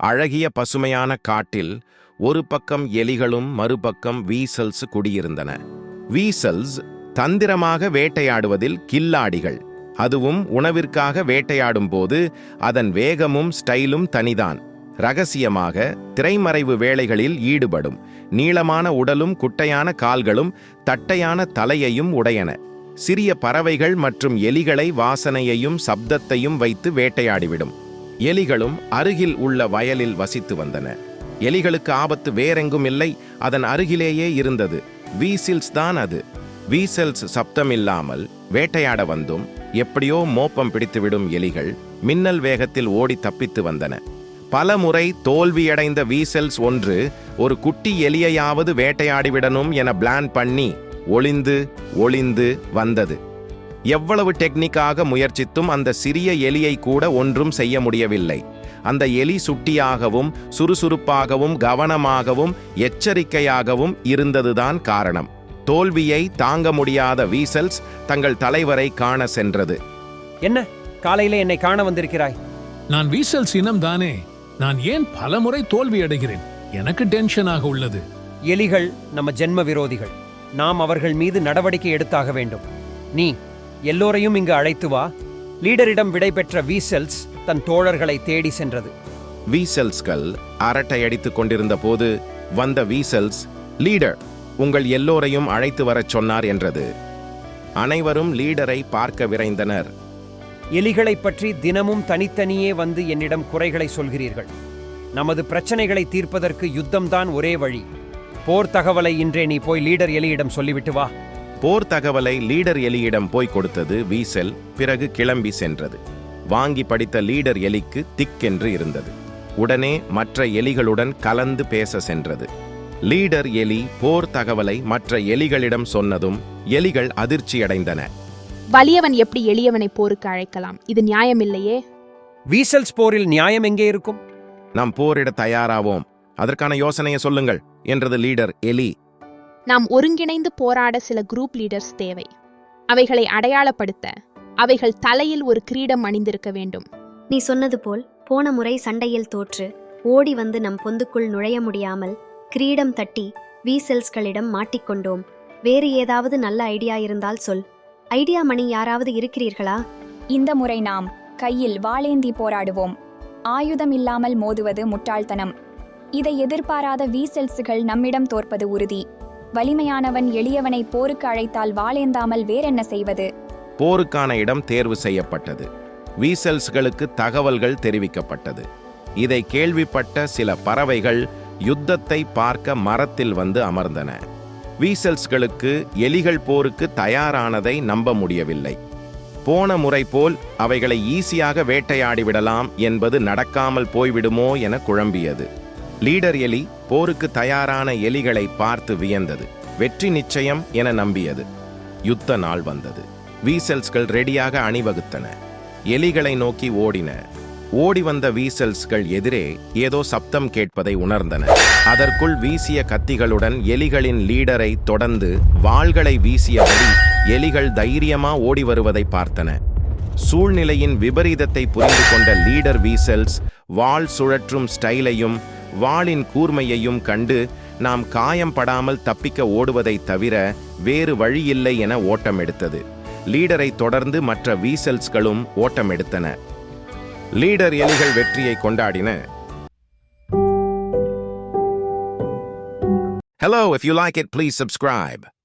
அழகிய பசுமையான காட்டில் ஒரு பக்கம் எலிகளும் மறுபக்கம் வீசல்ஸ் குடியிருந்தன. வீசல்ஸ் தந்திரமாக வேட்டையாடுவதில் கில்லாடிகள். அதுவும் உணவிற்காக வேட்டையாடும் போது அதன் வேகமும் ஸ்டைலும் தனிதான். ரகசியமாக திரைமறைவு வேளைகளில் ஈடுபடும். நீளமான உடலும் குட்டையான கால்களும் தட்டையான தலையையும் உடையன. சிறிய பறவைகள் மற்றும் எலிகளை வாசனையையும் சப்தத்தையும் வைத்து வேட்டையாடிவிடும். எலிகளும் அருகில் உள்ள வயலில் வசித்து வந்தன. எலிகளுக்கு ஆபத்து வேறெங்கும் இல்லை அதன் அருகிலேயே இருந்தது. வீசில்ஸ் தான் அது. வீசல்ஸ் சப்தமில்லாமல் வேட்டையாட வந்தும் எப்படியோ மோப்பம் பிடித்துவிடும் எலிகள் மின்னல் வேகத்தில் ஓடி தப்பித்து வந்தன. பல முறை தோல்வியடைந்த வீசல்ஸ் ஒன்று ஒரு குட்டி எலியையாவது வேட்டையாடிவிடணும் என பிளான் பண்ணி ஒளிந்து ஒளிந்து வந்தது. எவ்வளவு டெக்னிக்காக முயற்சித்தும் அந்த சிறிய எலியை கூட ஒன்றும் செய்ய முடியவில்லை. அந்த எலி சுட்டியாகவும் சுறுசுறுப்பாகவும் கவனமாகவும் எச்சரிக்கையாகவும் இருந்ததுதான் காரணம். தோல்வியை தாங்க முடியாத வீசல்ஸ் தங்கள் தலைவரை காண சென்றது. என்ன? காலையில என்னை காண வந்திருக்கிறாய்? நான் வீசல் சினம் தானே. நான் ஏன் பலமுறை தோல்வி அடைகிறேன்? எனக்கு டென்ஷனாக உள்ளது. எலிகள் நம்ம ஜென்ம விரோதிகள். நாம் அவர்கள் மீது நடவடிக்கை எடுத்தாக வேண்டும். நீ எல்லோரையும் இங்கு அழைத்து வா. லீடரிடம் விடை பெற்ற வீசல்ஸ் தன் தோழர்களை தேடி சென்றது. வீசல்ஸ்கள் அரட்டை அடித்துக் கொண்டிருந்த போது வந்த வீசல்ஸ் லீடர் உங்கள் எல்லோரையும் அழைத்து வரச் சொன்னார் என்றது. அனைவரும் லீடரை பார்க்க விரைந்தனர். எலிகளைப் பற்றி தினமும் தனித்தனியே வந்து என்னிடம் குறைகளை சொல்கிறீர்கள். நமது பிரச்சனைகளை தீர்ப்பதற்கு யுத்தம்தான் ஒரே வழி. போர் தகவலை இன்றே நீ போய் லீடர் எலியிடம் சொல்லிவிட்டு வா. போர் தகவலை லீடர் எலியிடம் போய் கொடுத்தது வீசல் பிறகு கிளம்பி சென்றது. வாங்கி படித்த லீடர் எலிக்கு திக்கென்று இருந்தது. உடனே மற்ற எலிகளுடன் கலந்து பேச சென்றது. லீடர் எலி போர் தகவலை மற்ற எலிகளிடம் சொன்னதும் எலிகள் அதிர்ச்சியடைந்தன. வலியவன் எப்படி எளியவனை போருக்கு அழைக்கலாம்? இது நியாயமில்லையே வீசல்ஸ் போரில் நியாயம் எங்கே இருக்கும்? நாம் போரிட தயாராவோம். அதற்கான யோசனையை சொல்லுங்கள் என்றது லீடர் எலி. நாம் ஒருங்கிணைந்து போராட சில குரூப் லீடர்ஸ் தேவை. அவைகளை அடையாளப்படுத்த அவைகள் தலையில் ஒரு கிரீடம் அணிந்திருக்க வேண்டும். நீ சொன்னது போல் போன முறை சண்டையில் தோற்று ஓடி வந்து நம் பொந்துக்குள் நுழைய முடியாமல் கிரீடம் தட்டி வீசெல்ஸ்களிடம் மாட்டிக்கொண்டோம் வேறு ஏதாவது நல்ல ஐடியா இருந்தால் சொல். ஐடியா மணி யாராவது இருக்கிறீர்களா? இந்த முறை நாம் கையில் வாளேந்தி போராடுவோம். ஆயுதம் இல்லாமல் மோதுவது முட்டாள்தனம். இதை எதிர்பாராத வீசெல்ஸுகள் நம்மிடம் தோற்பது உறுதி. வலிமையானவன் எளியவனை போருக்கு அழைத்தால் வாளேந்தாமல் வேறென்ன செய்வது? போருக்கான இடம் தேர்வு செய்யப்பட்டது. வீசல்ஸ்களுக்கு தகவல்கள் தெரிவிக்கப்பட்டது. இதை கேள்விப்பட்ட சில பறவைகள் யுத்தத்தை பார்க்க மரத்தில் வந்து அமர்ந்தன. வீசல்ஸ்களுக்கு எலிகள் போருக்கு தயாரானதை நம்ப முடியவில்லை. போன முறை போல் அவைகளை ஈஸியாக வேட்டையாடிவிடலாம் என்பது நடக்காமல் போய்விடுமோ என குழம்பியது. லீடர் எலி போருக்கு தயாரான எலிகளை பார்த்து வியந்தது. வெற்றி நிச்சயம் என நம்பியது. யுத்த நாள் வந்தது. வீசல்ஸ்கள் ரெடியாக அணிவகுத்தன. எலிகளை நோக்கி ஓடின. ஓடி வந்த வீசல்ஸ்கள் எதிரே ஏதோ சப்தம் கேட்பதை உணர்ந்தன. அதற்குள் வீசிய கத்திகளுடன் எலிகளின் லீடரை தொடர்ந்து வாள்களை வீசியபடி எலிகள் தைரியமா ஓடி வருவதை பார்த்தன. சூழ்நிலையின் விபரீதத்தை புரிந்து கொண்ட லீடர் வீசல்ஸ் வாள் சுழற்றும் ஸ்டைலையும் வாளின் கூர்மையையும் கண்டு நாம் காயம் படாமல் தப்பிக்க ஓடுவதைத் தவிர வேறு வழியில்லை என ஓட்டம் எடுத்தது. லீடரை தொடர்ந்து மற்ற வீசல்ஸ்களும் ஓட்டம் எடுத்தன. லீடர் எலிகள் வெற்றியை கொண்டாடின. Hello, if you like it, please subscribe.